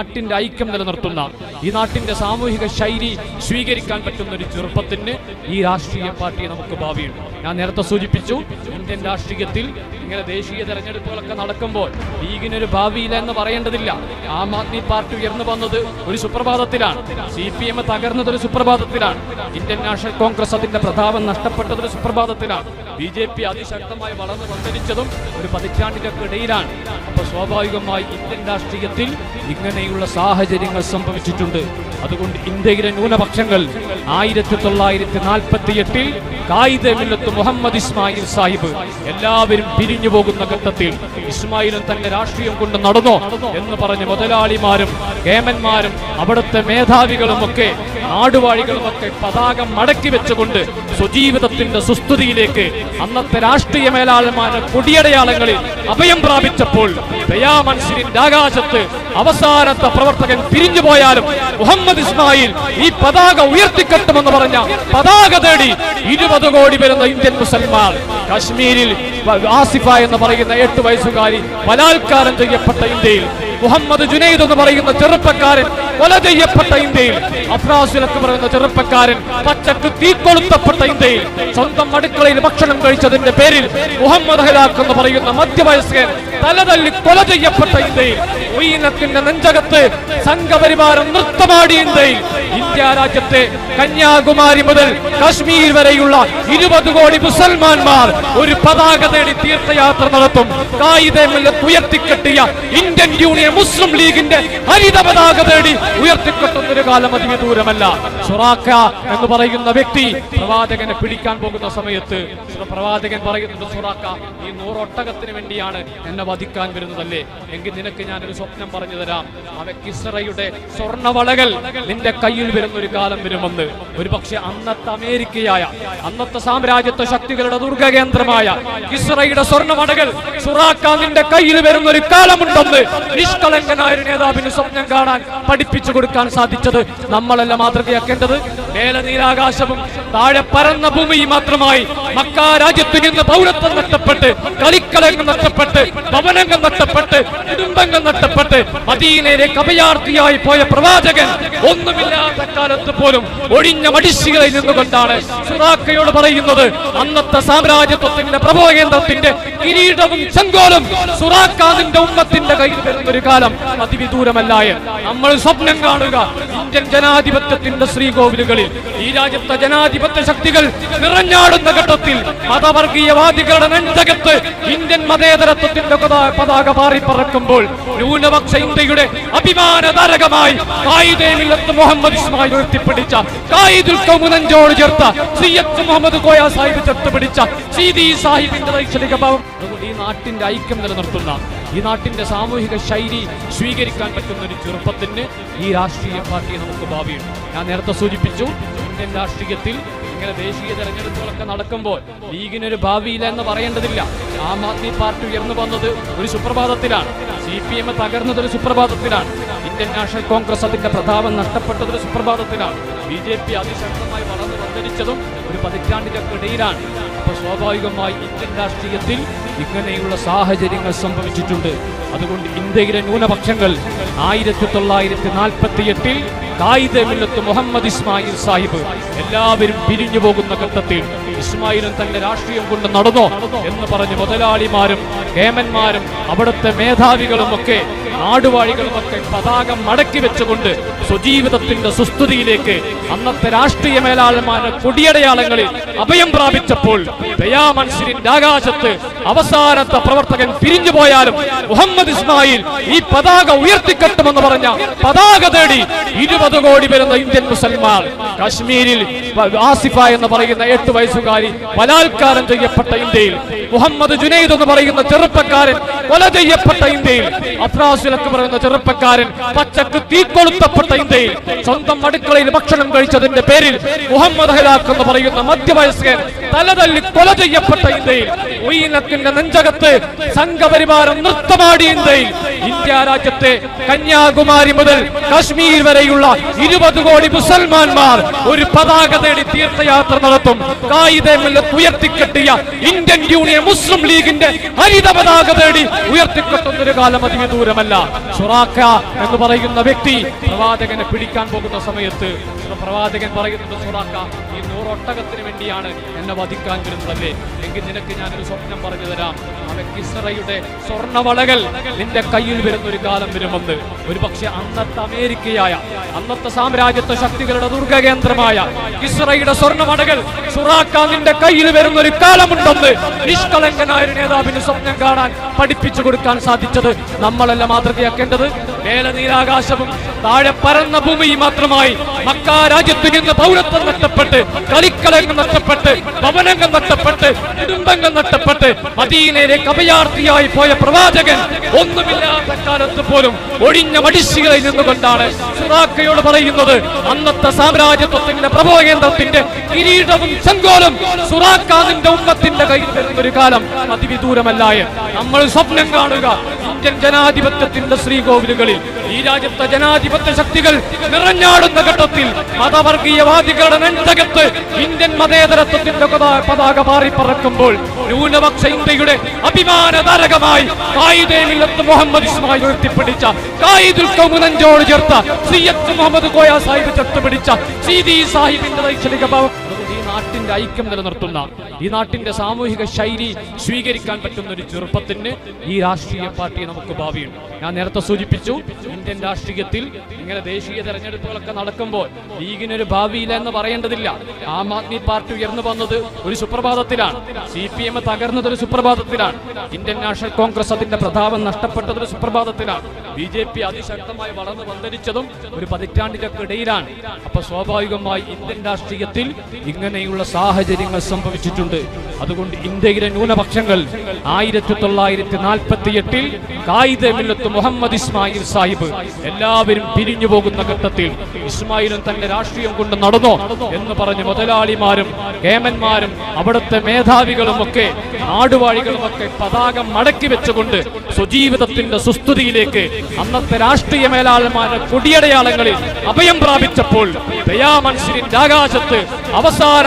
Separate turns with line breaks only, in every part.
നാട്ടിന്റെ ഐക്യം നിലനിർത്തുന്ന ഈ നാട്ടിന്റെ സാമൂഹിക ശൈലി സ്വീകരിക്കാൻ പറ്റുന്ന ഒരു ചെറുപ്പത്തിന് ഈ രാഷ്ട്രീയ പാർട്ടി നമുക്ക് ഭാവിയുണ്ട്. ഞാൻ നേരത്തെ സൂചിപ്പിച്ചു ഇന്ത്യൻ രാഷ്ട്രീയത്തിൽ ഇങ്ങനെ ദേശീയ തെരഞ്ഞെടുപ്പുകളൊക്കെ നടക്കുമ്പോൾ ലീഗിനൊരു ഭാവിയില്ല എന്ന് പറയേണ്ടതില്ല. ആം ആദ്മി പാർട്ടി ഉയർന്നു വന്നത് ഒരു സുപ്രഭാതത്തിലാണ്. സി പി എം തകർന്നത് ഒരു സുപ്രഭാതത്തിലാണ്. ഇന്ത്യൻ നാഷണൽ കോൺഗ്രസ് അതിന്റെ പ്രതാപം നഷ്ടപ്പെട്ടത് ഒരു സുപ്രഭാതത്തിലാണ്. ബി ജെ പി അതിശക്തമായി വളർന്നു വന്നിരിച്ചതും ഒരു പതിറ്റാണ്ടിനൊക്കെ ഇടയിലാണ്. അപ്പൊ സ്വാഭാവികമായി ഇന്ത്യൻ രാഷ്ട്രീയത്തിൽ ഇങ്ങനെയുള്ള സാഹചര്യങ്ങൾ സംഭവിച്ചിട്ടുണ്ട്. അതുകൊണ്ട് ഇന്ത്യയിലെ ന്യൂനപക്ഷങ്ങൾ ആയിരത്തി തൊള്ളായിരത്തി നാൽപ്പത്തി എട്ടിൽ കായിദമില്ലത്ത് മുഹമ്മദ് ഇസ്മായിൽ സാഹിബ് എല്ലാവരും പിരിഞ്ഞു പോകുന്ന ഘട്ടത്തിൽ ഇസ്മായിലും തന്നെ രാഷ്ട്രീയം കൊണ്ട് നടന്നോ എന്ന് പറഞ്ഞ് മുതലാളിമാരും കേമന്മാരും അവിടുത്തെ മേധാവികളും ഒക്കെ നാടുവാഴികളും ഒക്കെ പതാക മടക്കി വെച്ചുകൊണ്ട് സ്വജീവിതത്തിന്റെ സുസ്ഥിതിയിലേക്ക് അന്നത്തെ രാഷ്ട്രീയ മേലാളന്മാരുടെ കൊടിയടയാളങ്ങളിൽ അഭയം പ്രാപിച്ചപ്പോൾ ദയാമൻസിന്റെ ആകാശത്ത് അവസാനത്തെ പ്രവർത്തകൻ പിരിഞ്ഞു പോയാലും മുഹമ്മദ് ഇസ്മായിൽ ഈ പതാക ഉയർത്തിക്കെട്ടുമെന്ന് പറഞ്ഞ പതാക തേടി ഇരുപത് കോടി വരുന്ന ഇന്ത്യൻ മുസൽമാൻ കാശ്മീരിൽ ആസിഫ എന്ന് പറയുന്ന എട്ട് വയസ്സുകാരി ബലാത്കാരം ചെയ്യപ്പെട്ട ഇന്ത്യയിൽ മുഹമ്മദ് ജുനൈദ് എന്ന് പറയുന്ന ചെറുപ്പക്കാരൻ കൊല ചെയ്യപ്പെട്ട ഇന്ത്യയിൽ. അഫ്രാസിലൊക്കെ പറയുന്ന ചെറുപ്പക്കാരൻ പച്ചക്ക് തീക്കൊളുത്തപ്പെട്ട ഇന്ത്യയിൽ സ്വന്തം അടുക്കളയിൽ ഭക്ഷണം കഴിച്ചതിന്റെ പേരിൽ മുഹമ്മദ് ഹലാഖ് എന്ന് പറയുന്ന മധ്യവയസ്കൻ തലതല്ലി കൊല ചെയ്യപ്പെട്ട ഇന്ത്യയിൽ. ഉയനത്തിന്റെ നെഞ്ചകത്ത് സംഘപരിവാരം നൃത്തമാടി ഇന്ത്യയിൽ. ഇന്ത്യ രാജ്യത്തെ കന്യാകുമാരി മുതൽ കാശ്മീർ വരെയുള്ള ഇരുപത് കോടി മുസൽമാന്മാർ ഒരു പതാക തേടി തീർത്ഥയാത്ര നടത്തും. കായികമില്ലത്ത് ഉയർത്തിക്കെട്ടിയ ഇന്ത്യൻ യൂണിയൻ മുസ്ലിം ലീഗിന്റെ ഹരിത പതാക തേടി ഉയർത്തിക്കെട്ടുന്ന ഒരു കാലം അധിക ദൂരമല്ല. സുറാക്ക എന്ന് പറയുന്ന വ്യക്തി പ്രവാചകനെ പിടിക്കാൻ പോകുന്ന സമയത്ത് പ്രവാചകൻ പറയുന്നത് സുറാക്ക ഈ നൂറൊട്ടകത്തിന് വേണ്ടിയാണ് എന്നെ വധിക്കാൻ വരുന്നതല്ലേ? എങ്കിൽ നിനക്ക് ഞാനൊരു സ്വപ്നം പറഞ്ഞു തരാം. അവ കിസ്റയുടെ സ്വർണവളകൾ നിന്റെ കയ്യിൽ വരുന്ന ഒരു കാലം വരുമെന്ന്. ഒരു പക്ഷെ അന്നത്തെ അമേരിക്കയായ അന്നത്തെ സാമ്രാജ്യത്വ ശക്തികളുടെ ദുർഗകേന്ദ്രമായ ഇസ്രയുടെ സ്വർണവടകൾ സുറാക്ക നിന്റെ കയ്യിൽ വരുന്ന ഒരു കാലമുണ്ടെന്ന് നിഷ്കളങ്കനായ നേതാവിന് സ്വപ്നം കാണാൻ പഠിപ്പിച്ചു കൊടുക്കാൻ സാധിച്ചത് നമ്മളല്ല മാതൃകയാക്കേണ്ടത്. മേലെ നീരാകാശവും താഴെ പരന്ന ഭൂമിയും മാത്രമായി മക്കാ രാജ്യത്ത് നിന്ന് പൗരത്വം നഷ്ടപ്പെട്ട് കളിക്കളങ്ങൾ നഷ്ടപ്പെട്ട് ഭവനങ്ങൾ നഷ്ടപ്പെട്ട് കുടുംബങ്ങൾ നഷ്ടപ്പെട്ട് മദീനയിലേക്ക് അഭയാർത്ഥിയായി പോയ പ്രവാചകൻ ഒന്നുമില്ലാത്ത കാലത്ത് പോലും ഒഴിഞ്ഞ മടിശികളിൽ നിന്നുകൊണ്ടാണ് സുറാക്കയോട് പറയുന്നത്. അന്നത്തെ സാമ്രാജ്യത്വത്തിന്റെ പ്രഭോകേന്ദ്രത്തിന്റെ കിരീടവും ചെങ്കോലും സുറാക്കാതിന്റെ ഉമ്മത്തിന്റെ കയ്യിൽ വരുന്ന ഒരു കാലം അതിവിദൂരമല്ലായ നമ്മൾ സ്വപ്നം കാണുക. ഇന്ത്യൻ ജനാധിപത്യത്തിന്റെ ശ്രീകോവിലുകളിൽ. ഈ രാജ്യത്തെ ജനാധിപത്യ ശക്തികൾ നിറഞ്ഞാടുന്ന ഘട്ടത്തിൽ മതവർഗീയവാദികളുടെ നെഞ്ചകത്ത് ഇന്ത്യൻ മതേതരത്വത്തിന്റെ പതാ- പതാക പാറിപ്പറക്കുമ്പോൾ ന്യൂനപക്ഷ ഇന്ത്യയുടെ അഭിമാന താരകമായി കായിദേമില്ലത്ത് മുഹമ്മദ് ഇസ്മായിൽ ഉയർത്തിപ്പിടിച്ച കായിദുൽ കൗമുനഞ്ചോട് ചേർത്ത സി എച്ച് മുഹമ്മദ് കോയ സാഹിബ് ചേർത്ത് പിടിച്ച സി ദി സാഹിബിന്റെ ദൈക്ഷണിക ഭാവം ഈ നാട്ടിന്റെ ഐക്യം നിലനിർത്തുന്ന ഈ നാട്ടിന്റെ സാമൂഹിക ശൈലി സ്വീകരിക്കാൻ പറ്റുന്ന ഒരു ചെറുപ്പത്തിന് ഈ രാഷ്ട്രീയ പാർട്ടിയെ നമുക്ക് ഭാവിയുണ്ട്. ഞാൻ നേരത്തെ സൂചിപ്പിച്ചു ഇന്ത്യൻ രാഷ്ട്രീയത്തിൽ ഇങ്ങനെ ദേശീയ തെരഞ്ഞെടുപ്പുകളൊക്കെ നടക്കുമ്പോൾ ലീഗിനൊരു ഭാവിയില്ല എന്ന് പറയേണ്ടതില്ല. ആം ആദ്മി പാർട്ടി ഉയർന്നു വന്നത് ഒരു സുപ്രഭാതത്തിലാണ്. സി പി എം തകർന്നത് ഒരു സുപ്രഭാതത്തിലാണ്. ഇന്ത്യൻ നാഷണൽ കോൺഗ്രസ് അതിന്റെ പ്രതാപം നഷ്ടപ്പെട്ടത് ഒരു സുപ്രഭാതത്തിലാണ്. ബി ജെ പി അതിശക്തമായി വളർന്നു വന്നിരിച്ചതും ഒരു പതിറ്റാണ്ടിലൊക്കെ ഇടയിലാണ്. അപ്പൊ സ്വാഭാവികമായി ഇന്ത്യൻ രാഷ്ട്രീയത്തിൽ ഇങ്ങനെയുള്ള സാഹചര്യങ്ങൾ സംഭവിച്ചിട്ടുണ്ട്. അതുകൊണ്ട് ഇന്ത്യയിലെ ന്യൂനപക്ഷങ്ങൾ ആയിരത്തി തൊള്ളായിരത്തി നാൽപ്പത്തി എട്ടിൽ കായിദമില്ലത്ത് മുഹമ്മദ് ഇസ്മായിൽ സാഹിബ് എല്ലാവരും പിരിഞ്ഞു പോകുന്ന ഘട്ടത്തിൽ ഇസ്മായിലും തന്റെ രാഷ്ട്രീയം കൊണ്ട് നടന്നോ എന്ന് പറഞ്ഞ് മുതലാളിമാരും കേമന്മാരും അവിടുത്തെ മേധാവികളും ഒക്കെ നാടുവാഴികളും ഒക്കെ പതാക മടക്കി വെച്ചുകൊണ്ട് സ്വജീവിതത്തിന്റെ സുസ്ഥിതിയിലേക്ക് അന്നത്തെ രാഷ്ട്രീയ മേലാളന്മാരുടെ കൊടിയടയാളങ്ങളിൽ അഭയം പ്രാപിച്ചപ്പോൾ ദയാമൻസിന്റെ ആകാശത്ത് അവസാനത്തെ പ്രവർത്തകൻ പിരിഞ്ഞു പോയാലും മുഹമ്മദ് ഇസ്മായിൽ ഈ പതാക ഉയർത്തിക്കെട്ടുമെന്ന് പറഞ്ഞ പതാക തേടി ഇരുപത് കോടി വരുന്ന ഇന്ത്യൻ മുസൽമാൻ കാശ്മീരിൽ ആസിഫ എന്ന് പറയുന്ന എട്ട് വയസ്സുകാരി ബലാത്കാരം ചെയ്യപ്പെട്ട ഇന്ത്യയിൽ മുഹമ്മദ് ജുനൈദ് എന്ന് പറയുന്ന ചെറുപ്പക്കാരൻ കൊല ചെയ്യപ്പെട്ട ഇന്ത്യയിൽ. അഫ്രാസിലൊക്കെ പറയുന്ന ചെറുപ്പക്കാരൻ പച്ചക്ക് തീക്കൊളുത്തപ്പെട്ട ഇന്ത്യയിൽ സ്വന്തം അടുക്കളയിൽ ഭക്ഷണം കഴിച്ചതിന്റെ പേരിൽ മുഹമ്മദ് ഹലാഖ് എന്ന് പറയുന്ന മധ്യവയസ്കൻ തലതല്ലി കൊല ചെയ്യപ്പെട്ട ഇന്ത്യയിൽ. ഉയിനത്തിന്റെ നെഞ്ചകത്ത് സംഘപരിവാരം നൃത്തമാടി ഇന്ത്യയിൽ. ഇന്ത്യ രാജ്യത്തെ കന്യാകുമാരി മുതൽ കശ്മീർ വരെയുള്ള ഇരുപത് കോടി മുസൽമാന്മാർ ഒരു പതാക തേടി തീർത്ഥയാത്ര നടത്തും. കായികമില്ലത്ത് ഉയർത്തിക്കെട്ടിയ ഇന്ത്യൻ യൂണിയൻ മുസ്ലിം ലീഗിന്റെ ഹരിത പതാക തേടി ഉയർത്തിക്കെട്ടുന്ന ഒരു കാലം അധിക ദൂരമല്ല. ഷുറാക്ക എന്ന് പറയുന്ന വ്യക്തി പ്രവാചകനെ പിടിക്കാൻ പോകുന്ന സമയത്ത് പ്രവാചകൻ പറയുന്നത് സുറാക്ക ഈ നൂറൊട്ടകത്തിന് വേണ്ടിയാണ് എന്നെ വധിക്കാൻ വരുന്നതല്ലേ എങ്കിൽ നിനക്ക് ഞാനൊരു സ്വപ്നം പറഞ്ഞു തരാം. അവൻ കിസ്റയുടെ സ്വർണവളകൾ നിന്റെ കയ്യിൽ വരുന്ന ഒരു കാലം വരുമെന്ന്. ഒരു പക്ഷെ അന്നത്തെ അമേരിക്കയായ അന്നത്തെ സാമ്രാജ്യത്വ ശക്തികളുടെ ദുർഗകേന്ദ്രമായ ഇസ്രയുടെ സ്വർണവളകൾ സുറാക്ക നിന്റെ കയ്യിൽ വരുന്ന ഒരു കാലമുണ്ടെന്ന് നിഷ്കളങ്കനായ നേതാവിന് സ്വപ്നം കാണാൻ പഠിപ്പിച്ചു കൊടുക്കാൻ സാധിച്ചത് നമ്മളല്ല മാതൃകയാക്കേണ്ടത്. മേല നീരാകാശവും താഴെ പരന്ന ഭൂമിയും മാത്രമായി മക്ക രാജ്യത്ത് നിന്ന് പൗരത്വം നഷ്ടപ്പെട്ട് കളിക്കളങ്ങൾ നഷ്ടപ്പെട്ട് ഭവനങ്ങൾ നഷ്ടപ്പെട്ട് കുടുംബങ്ങൾ നഷ്ടപ്പെട്ട് മദീനയിലേക്ക് അഭയാർത്ഥിയായി പോയ പ്രവാചകൻ ഒന്നുമില്ലാത്ത കാലത്ത് പോലും ഒഴിഞ്ഞ മടിശികളിൽ നിന്നുകൊണ്ടാണ് സുറാക്കയോട് പറയുന്നത്. അന്നത്തെ സാമ്രാജ്യത്വത്തിന്റെ പ്രഭവകേന്ദ്രത്തിന്റെ കിരീടവും ചെങ്കോലും സുറാക്കാതിന്റെ ഉമ്മത്തിന്റെ കയ്യിൽ വരുന്ന ഒരു കാലം അതിവിദൂരമല്ലായ നമ്മൾ സ്വപ്നം കാണുക. ഇന്ത്യൻ ജനാധിപത്യത്തിന്റെ ശ്രീകോവിലുകളിൽ ഈ രാജ്യത്തെ ജനാധിപത്യ ശക്തികൾ നിറഞ്ഞാടുന്ന ഘട്ടത്തിൽ മതവർഗീയവാദികളുടെ നെഞ്ചകത്ത് ഇന്ത്യൻ മതേതരത്വത്തിന്റെ പതാക പാറിപ്പറക്കുമ്പോൾ ന്യൂനപക്ഷ ഇന്ത്യയുടെ അഭിമാന താരകമായി കായിദേമില്ലത്ത് മുഹമ്മദ് ഇസ്മായി ഉയർത്തിപ്പിടിച്ച കായിദുൽ ചേർത്ത സി എച്ച് മുഹമ്മദ് കോയ സാഹിബ് ചേർത്തുപിടിച്ച സി ദി സാഹിബിന്റെ ഈ നാട്ടിന്റെ ഐക്യം നിലനിർത്തുന്ന ഈ നാട്ടിന്റെ സാമൂഹിക ശൈലി സ്വീകരിക്കാൻ പറ്റുന്ന ഒരു ചെറുപ്പത്തിന് ഈ രാഷ്ട്രീയ പാർട്ടി നമുക്ക് ഭാവിയുണ്ട് ഞാൻ നേരത്തെ സൂചിപ്പിച്ചു ഇന്ത്യൻ രാഷ്ട്രീയത്തിൽ ഇങ്ങനെ ദേശീയ തെരഞ്ഞെടുപ്പുകളൊക്കെ നടക്കുമ്പോൾ ലീഗിനൊരു ഭാവിയില്ല എന്ന് പറയേണ്ടതില്ല. ആം ആദ്മി പാർട്ടി ഉയർന്നു വന്നത് ഒരു സുപ്രഭാതത്തിലാണ്. സി പി എം തകർന്നത് ഒരു സുപ്രഭാതത്തിലാണ്. ഇന്ത്യൻ നാഷണൽ കോൺഗ്രസ് അതിന്റെ പ്രതാപം നഷ്ടപ്പെട്ടത് ഒരു സുപ്രഭാതത്തിലാണ്. ബി ജെ പി അതിശക്തമായി വളർന്നു വന്തരിച്ചതും ഒരു പതിറ്റാണ്ടിലൊക്കെ ഇടയിലാണ്. അപ്പൊ സ്വാഭാവികമായി ഇന്ത്യൻ രാഷ്ട്രീയത്തിൽ ഇങ്ങനെയുള്ള സാഹചര്യങ്ങൾ സംഭവിച്ചിട്ടുണ്ട്. അതുകൊണ്ട് ഇന്ത്യയിലെ ന്യൂനപക്ഷങ്ങൾ ആയിരത്തി തൊള്ളായിരത്തി നാൽപ്പത്തി എട്ടിൽ കായികമില്ലത്ത് മുഹമ്മദ് ഇസ്മായിൽ സാഹിബ് എല്ലാവരും പിരിഞ്ഞു പോകുന്ന ഘട്ടത്തിൽ ഇസ്മായിലും തന്റെ രാഷ്ട്രീയം കൊണ്ട് നടന്നോ എന്ന് പറഞ്ഞ് മുതലാളിമാരും കേമന്മാരും അവിടുത്തെ മേധാവികളും ഒക്കെ നാടുവാഴികളും ഒക്കെ പതാകം മടക്കി വെച്ചുകൊണ്ട് സ്വജീവിതത്തിന്റെ സുസ്ഥിതിയിലേക്ക് അന്നത്തെ രാഷ്ട്രീയ മേലാളന്മാരുടെ കൊടിയടയാളങ്ങളിൽ അഭയം പ്രാപിച്ചപ്പോൾ ദയാമൻസിന്റെ ആകാശത്ത്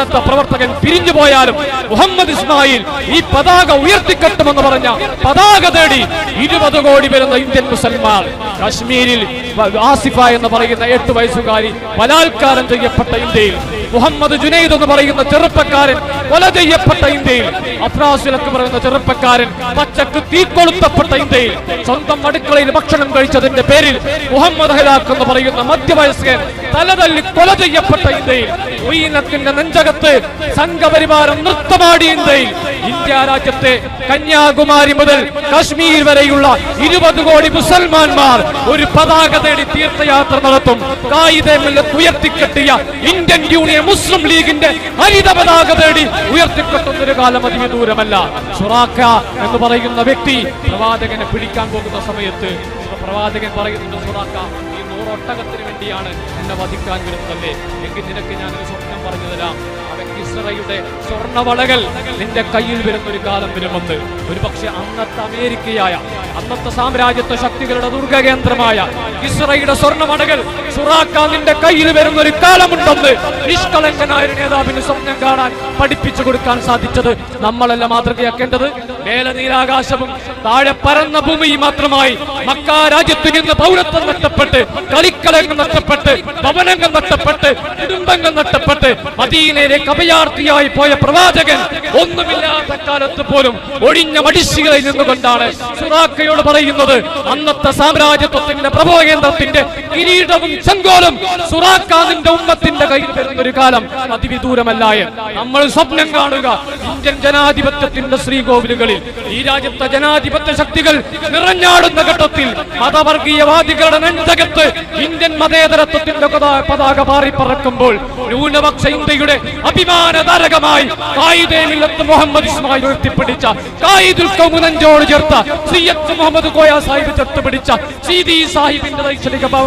അവസാനത്തെ പ്രവർത്തകൻ പിരിഞ്ഞു പോയാലും മുഹമ്മദ് ഇസ്മായിൽ ഈ പതാക ഉയർത്തിക്കെട്ടുമെന്ന് പറഞ്ഞ പതാക തേടി ഇരുപത് കോടി വരുന്ന ഇന്ത്യൻ മുസൽമാൻ. കാശ്മീരിൽ ആസിഫ എന്ന് പറയുന്ന എട്ട് വയസ്സുകാരി ബലാത്കാരം ചെയ്യപ്പെട്ട ഇന്ത്യയിൽ. മുഹമ്മദ് ജുനൈദ് എന്ന് പറയുന്ന ചെറുപ്പക്കാരൻ കൊല ചെയ്യപ്പെട്ട ഇന്ത്യയിൽ അഫ്രാസിലൊക്കെ പറയുന്ന ചെറുപ്പക്കാരൻ പച്ചക്ക് തീക്കൊളുത്തപ്പെട്ട ഇന്ത്യയിൽ. സ്വന്തം അടുക്കളയിൽ ഭക്ഷണം കഴിച്ചതിന്റെ പേരിൽ മുഹമ്മദ് ഹലാഖ് എന്ന് പറയുന്ന മധ്യവയസ്കൻ തലതല്ലി കൊല ചെയ്യപ്പെട്ട ഇന്ത്യയിൽ ഉയനത്തിന്റെ നെഞ്ചകത്ത് സംഘപരിവാരം നൃത്തമാടി ഇന്ത്യയിൽ. ഇന്ത്യ രാജ്യത്തെ കന്യാകുമാരി മുതൽ കാശ്മീർ വരെയുള്ള ഇരുപത് കോടി മുസൽമാന്മാർ ഒരു പതാക തേടി തീർത്ഥയാത്ര നടത്തും. കായികമില്ലത്ത് ഉയർത്തിക്കെട്ടിയ ഇന്ത്യൻ യൂണിയൻ മുസ്ലിം ലീഗിന്റെ ഹരിത പതാക തേടി ഉയർത്തിക്കെട്ടുന്നൊരു കാലം ദൂരമല്ല. ഷുറാക്ക എന്ന് പറയുന്ന വ്യക്തി പ്രവാചകനെ പിടിക്കാൻ പോകുന്ന സമയത്ത് പ്രവാചകൻ പറയുന്നുണ്ട് ഷുറാക്ക ഈ നൂറൊട്ടകത്തിന് വേണ്ടിയാണ് എന്നെ വധിക്കാൻ വരുന്നതല്ലേ എങ്കിൽ നിനക്ക് ഞാനൊരു സ്വപ്നം പറഞ്ഞു തരാം കിസ്റയുടെ സ്വർണവളകൾ നിന്റെ കയ്യിൽ വരുന്ന ഒരു കാലം വരുമെന്ന്. ഒരു പക്ഷെ അന്നത്തെ അമേരിക്കയായ അന്നത്തെ സാമ്രാജ്യത്വ ശക്തികളുടെ ദുർഗകേന്ദ്രമായ കിസ്റയുടെ സ്വർണവളകൾ സുറാക്ക നിന്റെ കയ്യിൽ വരുന്ന ഒരു കാലമുണ്ടെന്ന് നിഷ്കളങ്കനായ നേതാവിന് സ്വപ്നം കാണാൻ പഠിപ്പിച്ചു കൊടുക്കാൻ സാധിച്ചത് നമ്മളല്ല മാതൃകയാക്കേണ്ടത്. മേല നീരാകാശവും താഴെ പരന്ന ഭൂമിയും മാത്രമായി മക്ക രാജ്യത്ത് നിന്ന് പൗരത്വം നഷ്ടപ്പെട്ട് കളിക്കളങ്ങൾ നഷ്ടപ്പെട്ട് ഭവനങ്ങൾ നഷ്ടപ്പെട്ട് കുടുംബങ്ങൾ നഷ്ടപ്പെട്ട് മദീനയിലേക്ക് അഭയാർത്ഥിയായി പോയ പ്രവാചകൻ ഒന്നുമില്ലാത്ത കാലത്ത് പോലും ഒഴിഞ്ഞ മടിശികളിൽ നിന്നുകൊണ്ടാണ് സുറാക്കയോട് പറയുന്നത് അന്നത്തെ സാമ്രാജ്യത്വത്തിന്റെ പ്രഭവകേന്ദ്രത്തിന്റെ കിരീടവും ചെങ്കോലും സുറാക്കാതിന്റെ ഉമ്മത്തിന്റെ കയ്യിൽ വരുന്ന ഒരു കാലം അതിവിദൂരമല്ലായ നമ്മൾ സ്വപ്നം കാണുക. ഇന്ത്യൻ ജനാധിപത്യത്തിന്റെ ശ്രീകോവിലുകളിൽ ഈ രാജ്യത്തെ ജനാധിപത്യ ശക്തികൾ നിറഞ്ഞാടുന്ന ഘട്ടത്തിൽ മതവർഗീയവാദികളുടെ നെഞ്ചകത്ത് ഇന്ത്യൻ മതേതരത്വത്തിന്റെ പതാ- പതാക പാറിപ്പറക്കുമ്പോൾ ന്യൂനപക്ഷ ഇന്ത്യയുടെ അഭിമാന താരകമായി മുഹമ്മദ് ഇസ്മായിൽ ഉയർത്തിപ്പിടിച്ച കായിദുൽ കൗമുനഞ്ചോട് ചേർത്ത സി മുഹമ്മദ് കോയ സാഹിബ് ചേർത്ത് പിടിച്ച സി സാഹിബിന്റെ ഭാവം